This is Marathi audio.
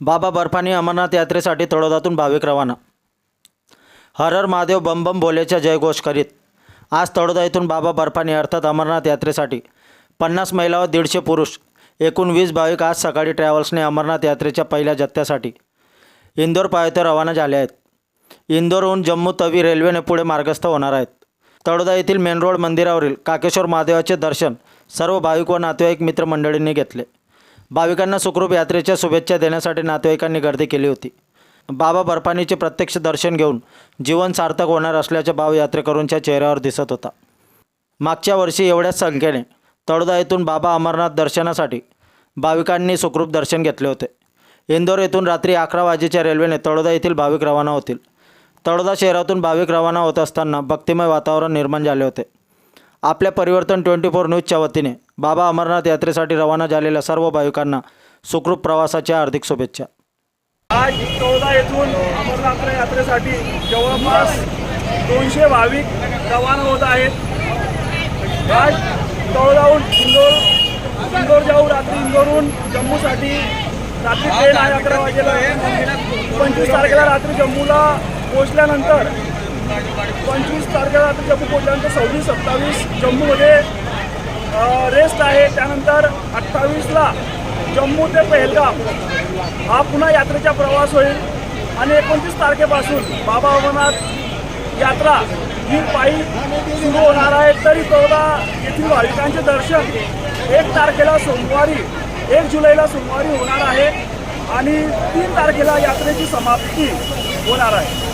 बाबा बर्फानी अमरनाथ यात्रेसाठी तळोदातून भाविक रवाना. हर हर महादेव बम बम भोलेच्या जयघोष करीत. आज तळोदा येथून बाबा बर्फानी अर्थात अमरनाथ यात्रेसाठी पन्नास महिला व दीडशे पुरुष एकूण वीस भाविक आज सकाळी ट्रॅव्हल्सने अमरनाथ यात्रेच्या पहिल्या जत्त्यासाठी इंदोर पायथ्या रवाना झाले आहेत. इंदोरहून जम्मू तवी रेल्वेने पुढे मार्गस्थ होणार आहेत. तळोदा येथील मेन रोड मंदिरावरील काकेश्वर महादेवाचे दर्शन सर्व भाविक व नातेवाईक मित्रमंडळींनी घेतले. भाविकांना सुखरूप यात्रेच्या शुभेच्छा देण्यासाठी नातेवाईकांनी गर्दी केली होती. बाबा बर्फानीचे प्रत्यक्ष दर्शन घेऊन जीवन सार्थक होणार असल्याचे भाव यात्रेकरूंच्या चेहऱ्यावर दिसत होता. मागच्या वर्षी एवढ्याच संख्येने तळोदा येथून बाबा अमरनाथ दर्शनासाठी भाविकांनी सुखरूप दर्शन घेतले होते. इंदोर येथून रात्री अकरा वाजेच्या रेल्वेने तळोदा येथील भाविक रवाना होतील. तळोदा शहरातून भाविक रवाना होत असताना भक्तिमय वातावरण निर्माण झाले होते. आपल्या परिवर्तन ट्वेंटी फोर न्यूजच्या वतीने बाबा अमरनाथ यात्रेसाठी रवाना झालेल्या सर्व भाविकांना सुखरूप प्रवासाच्या हार्दिक शुभेच्छा. आज चौदा येथून अमरनाथ यात्रेसाठी जवळपास दोनशे भाविक रवाना होत आहेत. आज तळोदाहून इंदोर इंदोर जाऊ रात्री इंदोरहून जम्मूसाठी रात्री ट्रेन आहे अकरा वाजेला पंचवीस तारखेला रात्री जम्मूला पोहोचल्यानंतर पंचवीस तारखेला रात्री जम्मू पोहोचल्यानंतर सव्वीस सत्तावीस जम्मूमध्ये रेस्ट आहे. त्यानंतर अठ्ठावीसला जम्मू ते पहलगाम. हा पुन्हा यात्रेचा प्रवास होईल. आणि एकोणतीस तारखेपासून बाबा अमरनाथ यात्रा ही पायी सुरू होणार आहे. तरी चौदा येथील भाविकांचे दर्शन एक तारखेला सोमवारी एक जुलैला सोमवारी होणार आहे. आणि तीन तारखेला यात्रेची समाप्ती होणार आहे.